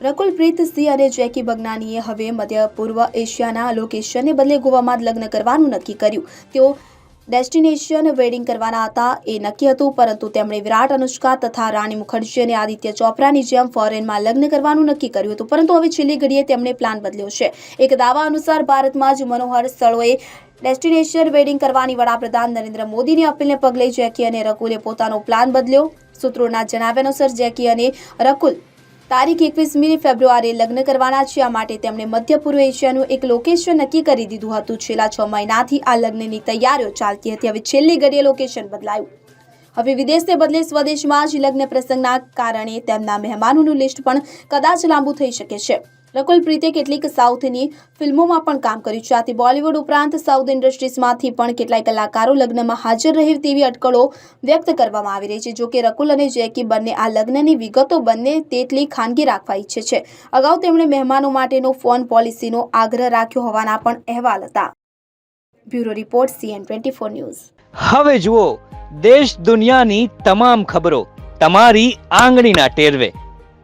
રકુલપ્રીત સિંહ અને જેકી બગનાનીએ હવે મધ્ય પૂર્વ એશિયાના લોકેશનને બદલે ગોવામાં જ લગ્ન કરવાનું નક્કી કર્યું. તેઓ ડેસ્ટિનેશન વેડિંગ કરવાના હતા. એ નક્કી હતું, પરંતુ તેમણે વિરાટ, અનુષ્કા તથા રાણી મુખર્જી અને આદિત્ય ચોપરાની જેમ ફોરેનમાં લગ્ન કરવાનું નક્કી કર્યું હતું. પરંતુ હવે છેલ્લી ઘડીએ તેમણે પ્લાન બદલ્યો છે. એક દાવા અનુસાર ભારતમાં જ મનોહર સ્થળોએ ડેસ્ટિનેશન વેડિંગ કરવાની વડાપ્રધાન નરેન્દ્ર મોદીની અપીલને પગલે જેકી અને રકુલે પોતાનો પ્લાન બદલ્યો. સૂત્રોના જણાવ્યા અનુસાર જેકી અને રકુલ તારીખ એકવીસમી ફેબ્રુઆરીએ લગ્ન કરવાના છે. આ માટે તેમણે મધ્ય પૂર્વ એશિયાનું એક લોકેશન નક્કી કરી દીધું હતું. છેલ્લા છ મહિનાથી આ લગ્નની તૈયારીઓ ચાલતી હતી. હવે છેલ્લી ઘડીએ લોકેશન બદલાયું. હવે વિદેશને બદલે સ્વદેશમાં જ લગ્ન પ્રસંગના કારણે તેમના મહેમાનોનું લિસ્ટ પણ કદાચ લાંબુ થઈ શકે છે. રકુલ પ્રીતે કેટલીક સાઉથની ફિલ્મોમાં પણ કામ કર્યું છે. આથી બોલિવૂડ ઉપરાંત સાઉથ ઇન્ડસ્ટ્રીઝમાંથી પણ કેટલાય કલાકારો લગ્નમાં હાજર રહે તેવી અટકળો વ્યક્ત કરવામાં આવી રહી છે. જો કે રકુલ અને જેકી બંને આ લગ્નની વિગતો બંને તેટલી ખાનગી રાખવા ઈચ્છે છે. અગાઉ તેમણે મહેમાનો માટેનો ફોન પોલિસીનો આગ્રહ રાખ્યો હોવાના પણ અહેવાલ હતા. Bureau report CN twenty four news. હવે જુઓ, દેશ દુનિયાની તમામ ખબરો તમારી આંગળીના ટેરવે.